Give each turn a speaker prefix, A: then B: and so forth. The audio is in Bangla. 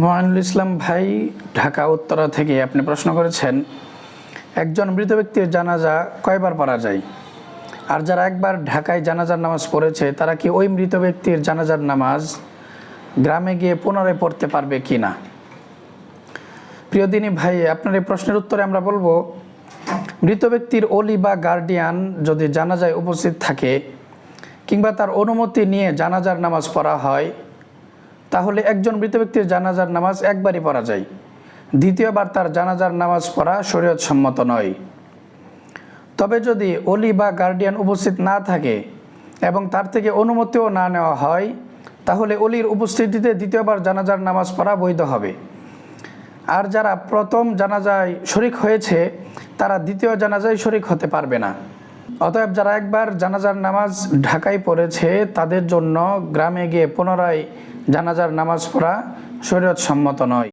A: মহানুল ইসলাম ভাই, ঢাকা, উত্তরা থেকে আপনি প্রশ্ন করেছেন, একজন মৃত ব্যক্তির জানাজা কয়বার পড়া যায়? আর যারা একবার ঢাকায় জানাজার নামাজ পড়েছে, তারা কি ওই মৃত ব্যক্তির জানাজার নামাজ গ্রামে গিয়ে পুনরায় পড়তে পারবে কি না? প্রিয় দিনী ভাই, আপনার এই প্রশ্নের উত্তরে আমরা বলব, মৃত ব্যক্তির অলি বা গার্ডিয়ান যদি জানাজায় উপস্থিত থাকে, কিংবা তার অনুমতি নিয়ে জানাজার নামাজ পড়া হয় তাহলে একজন মৃত ব্যক্তির জানাজার নামাজ একবারই পড়া যায়। দ্বিতীয়বার তার জানাজার নামাজ পড়া শরীয়ত সম্মত নয়। তবে যদি অলি বা গার্ডিয়ান উপস্থিত না থাকে এবং তার থেকে অনুমতিও না নেওয়া হয়, তাহলে অলির উপস্থিতিতে দ্বিতীয়বার জানাজার নামাজ পড়া বৈধ হবে। আর যারা প্রথম জানাজায় শরিক হয়েছে, তারা দ্বিতীয় জানাজায় শরিক হতে পারবে না। অতএব যারা একবার জানাজার নামাজ ঢাকায় পড়েছে, তাদের জন্য গ্রামে গিয়ে পুনরায় জানাজার নামাজ পড়া শরীয়ত সম্মত নয়।